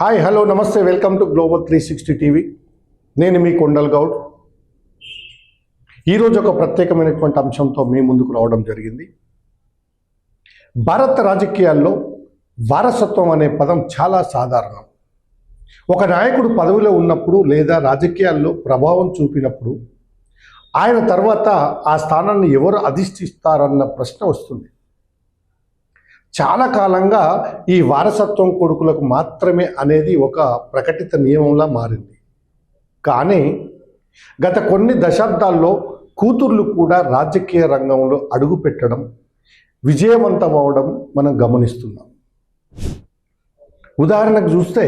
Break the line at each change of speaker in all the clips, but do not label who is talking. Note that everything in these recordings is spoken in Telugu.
హాయ్ హలో నమస్తే welcome to global three sixty TV. నేను మీ కొండల్ గౌడ్. ఈరోజు ఒక ప్రత్యేకమైనటువంటి అంశంతో మీ ముందుకు రావడం జరిగింది. భారత రాజకీయాల్లో వారసత్వం అనే పదం చాలా సాధారణం. ఒక నాయకుడు పదవిలో ఉన్నప్పుడు లేదా రాజకీయాల్లో ప్రభావం చూపినప్పుడు ఆయన తర్వాత ఆ స్థానాన్ని ఎవరు అధిష్ఠిస్తారన్న ప్రశ్న వస్తుంది. చాలా కాలంగా ఈ వారసత్వం కొడుకులకు మాత్రమే అనేది ఒక ప్రకటిత నియమంలా మారింది. కానీ గత కొన్ని దశాబ్దాల్లో కూతుర్లు కూడా రాజకీయ రంగంలో అడుగుపెట్టడం విజయవంతం అవడం మనం గమనిస్తున్నాం. ఉదాహరణకు చూస్తే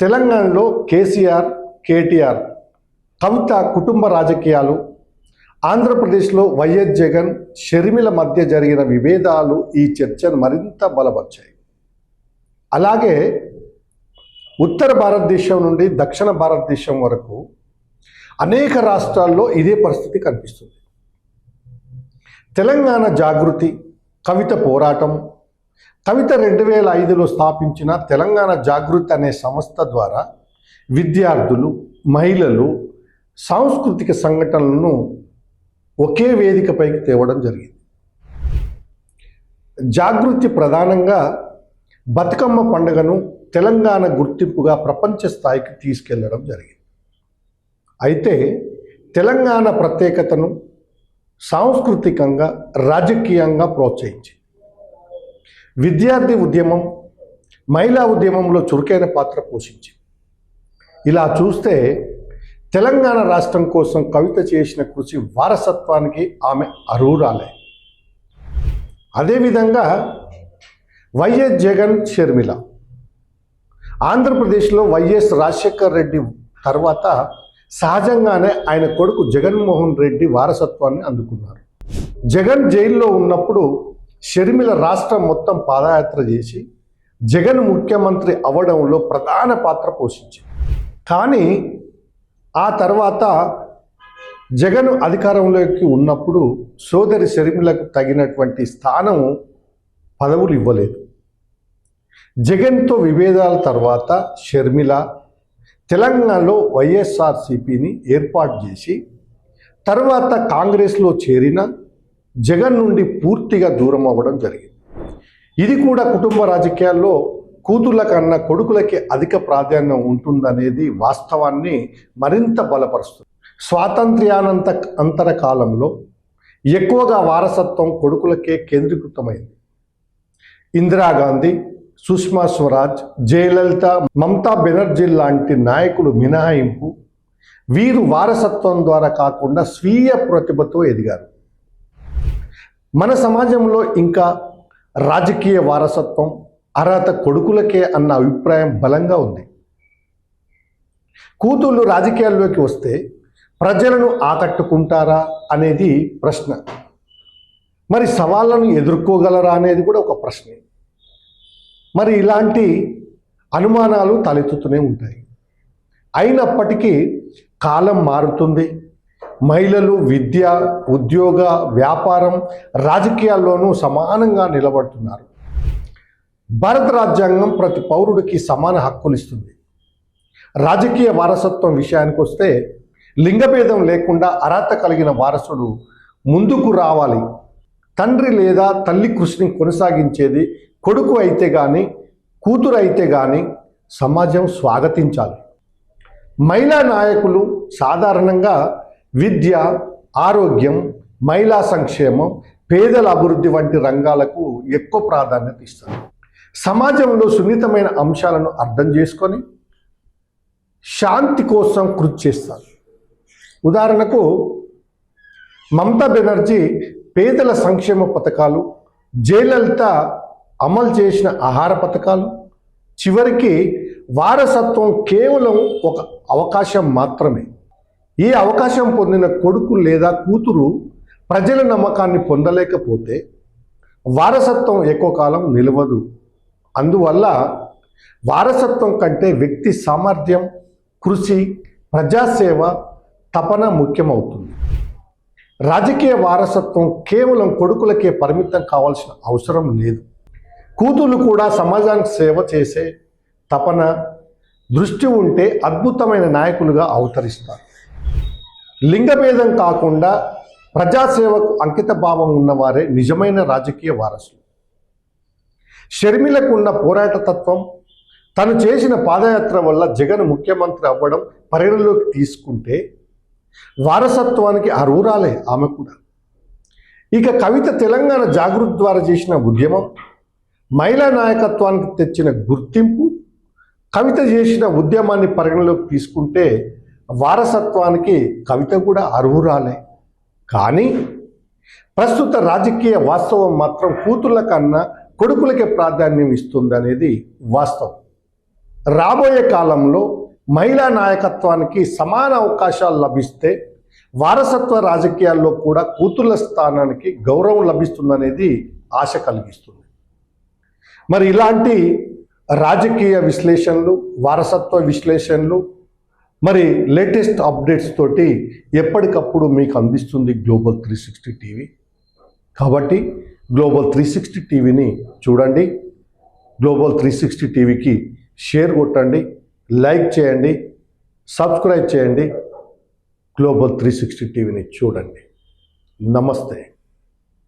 తెలంగాణలో కేసీఆర్ కేటీఆర్ కవిత కుటుంబ రాజకీయాలు ఆంధ్రప్రదేశ్లో వైఎస్ జగన్ షర్మిల మధ్య జరిగిన విభేదాలు ఈ చర్చను మరింత బలపరిచాయి. అలాగే ఉత్తర భారతదేశం నుండి దక్షిణ భారతదేశం వరకు అనేక రాష్ట్రాల్లో ఇదే పరిస్థితి కనిపిస్తుంది. తెలంగాణ జాగృతి కవిత పోరాటం కవిత రెండు వేల ఐదులో స్థాపించిన తెలంగాణ జాగృతి అనే సంస్థ ద్వారా విద్యార్థులు మహిళలు సాంస్కృతిక సంఘటనలను ఒకే వేదికపైకి తేవడం జరిగింది. జాగృతి ప్రధానంగా బతుకమ్మ పండుగను తెలంగాణ గుర్తింపుగా ప్రపంచ స్థాయికి తీసుకెళ్ళడం జరిగింది. అయితే తెలంగాణ ప్రత్యేకతను సాంస్కృతికంగా రాజకీయంగా ప్రోత్సహించింది. విద్యార్థి ఉద్యమం మహిళా ఉద్యమంలో చురుకైన పాత్ర పోషించింది. ఇలా చూస్తే తెలంగాణ రాష్ట్రం కోసం కవిత చేసిన కృషి వారసత్వానికి ఆమె అర్హురాలే అదేవిధంగా వైఎస్ జగన్ షర్మిల. ఆంధ్రప్రదేశ్లో వైఎస్ రాజశేఖర్ రెడ్డి తర్వాత సహజంగానే ఆయన కొడుకు జగన్మోహన్ రెడ్డి వారసత్వాన్ని అందుకున్నారు. జగన్ జైల్లో ఉన్నప్పుడు షర్మిల రాష్ట్రం మొత్తం పాదయాత్ర చేసి జగన్ ముఖ్యమంత్రి అవడంలో ప్రధాన పాత్ర పోషించింది. కానీ ఆ తర్వాత జగన్ అధికారంలోకి ఉన్నప్పుడు సోదరి షర్మిలకు తగినటువంటి స్థానం పదవులు ఇవ్వలేదు. జగన్తో విభేదాల తర్వాత షర్మిల తెలంగాణలో వైఎస్ఆర్సిపిని ఏర్పాటు చేసి తర్వాత కాంగ్రెస్లో చేరిన జగన్ నుండి పూర్తిగా దూరం అవ్వడం జరిగింది. ఇది కూడా కుటుంబ రాజకీయాల్లో కూతుర్ల కన్నా కొడుకులకి అధిక ప్రాధాన్యం ఉంటుందనేది వాస్తవాన్ని మరింత బలపరుస్తుంది. స్వాతంత్ర్యానంత అంతర కాలంలో ఎక్కువగా వారసత్వం కొడుకులకే కేంద్రీకృతమైంది. ఇందిరాగాంధీ సుష్మా స్వరాజ్ జయలలిత మమతా బెనర్జీ లాంటి నాయకులు మినహాయింపు వీరు వారసత్వం ద్వారా కాకుండా స్వీయ ప్రతిభతో ఎదిగారు. మన సమాజంలో ఇంకా రాజకీయ వారసత్వం అర్హత కొడుకులకే అన్న అభిప్రాయం బలంగా ఉంది. కూతుళ్ళు రాజకీయాల్లోకి వస్తే ప్రజలను ఆకట్టుకుంటారా అనేది ప్రశ్న. మరి సవాళ్ళను ఎదుర్కోగలరా అనేది కూడా ఒక ప్రశ్నే. మరి ఇలాంటి అనుమానాలు తలెత్తుతూనే ఉంటాయి. అయినప్పటికీ కాలం మారుతుంది. మహిళలు విద్య ఉద్యోగ వ్యాపారం రాజకీయాల్లోనూ సమానంగా నిలబడుతున్నారు. భారత రాజ్యాంగం ప్రతి పౌరుడికి సమాన హక్కులు ఇస్తుంది. రాజకీయ వారసత్వం విషయానికి వస్తే లింగభేదం లేకుండా అర్హత కలిగిన వారసుడు ముందుకు రావాలి. తండ్రి లేదా తల్లి కృషిని కొనసాగించేది కొడుకు అయితే కానీ కూతురు అయితే కానీ సమాజం స్వాగతించాలి. మహిళా నాయకులు సాధారణంగా విద్య ఆరోగ్యం మహిళా సంక్షేమం పేదల అభివృద్ధి వంటి రంగాలకు ఎక్కువ ప్రాధాన్యత ఇస్తారు. సమాజంలో సున్నితమైన అంశాలను అర్థం చేసుకొని శాంతి కోసం కృషి చేస్తారు. ఉదాహరణకు మమతా బెనర్జీ పేదల సంక్షేమ పథకాలు జయలలిత అమలు చేసిన ఆహార పథకాలు చివరికి వారసత్వం కేవలం ఒక అవకాశం మాత్రమే. ఈ అవకాశం పొందిన కొడుకు లేదా కూతురు ప్రజల నమ్మకాన్ని పొందలేకపోతే వారసత్వం ఎక్కువ కాలం నిలవదు. అందువల్ల వారసత్వం కంటే వ్యక్తి సామర్థ్యం కృషి ప్రజాసేవ తపన ముఖ్యమవుతుంది. రాజకీయ వారసత్వం కేవలం కొడుకులకే పరిమితం కావాల్సిన అవసరం లేదు. కూతుళ్ళు కూడా సమాజానికి సేవ చేసే తపన దృష్టి ఉంటే అద్భుతమైన నాయకులుగా అవతరిస్తారు. లింగభేదం కాకుండా ప్రజాసేవకు అంకిత భావం ఉన్నవారే నిజమైన రాజకీయ వారసులు. షర్మిలకు ఉన్న పోరాట తత్వం తను చేసిన పాదయాత్ర వల్ల జగన్ ముఖ్యమంత్రి అవ్వడం పరిగణలోకి తీసుకుంటే వారసత్వానికి అరువురాలే ఆమె కూడా. ఇక కవిత తెలంగాణ జాగృతి ద్వారా చేసిన ఉద్యమం మహిళా నాయకత్వానికి తెచ్చిన గుర్తింపు కవిత చేసిన ఉద్యమాన్ని పరిగణలోకి తీసుకుంటే వారసత్వానికి కవిత కూడా అర్హురాలే. కానీ ప్రస్తుత రాజకీయ వాస్తవం మాత్రం కూతుళ్ళ కన్నా కొడుకులకే ప్రాధాన్యం ఇస్తుంది అనేది వాస్తవం. రాబోయే కాలంలో మహిళా నాయకత్వానికి సమాన అవకాశాలు లభిస్తే వారసత్వ రాజకీయాల్లో కూడా కూతుళ్ళ స్థానానికి గౌరవం లభిస్తుందనేది ఆశ కలిగిస్తుంది. మరి ఇలాంటి రాజకీయ విశ్లేషణలు వారసత్వ విశ్లేషణలు మరి లేటెస్ట్ అప్డేట్స్ తోటి ఎప్పటికప్పుడు మీకు అందిస్తుంది గ్లోబల్ త్రీ సిక్స్టీ టీవీ. కాబట్టి గ్లోబల్ త్రీ సిక్స్టీ టీవీని చూడండి. గ్లోబల్ త్రీ సిక్స్టీ టీవీకి షేర్ కొట్టండి లైక్ చేయండి సబ్స్క్రైబ్ చేయండి. గ్లోబల్ త్రీ సిక్స్టీ టీవీని చూడండి. నమస్తే.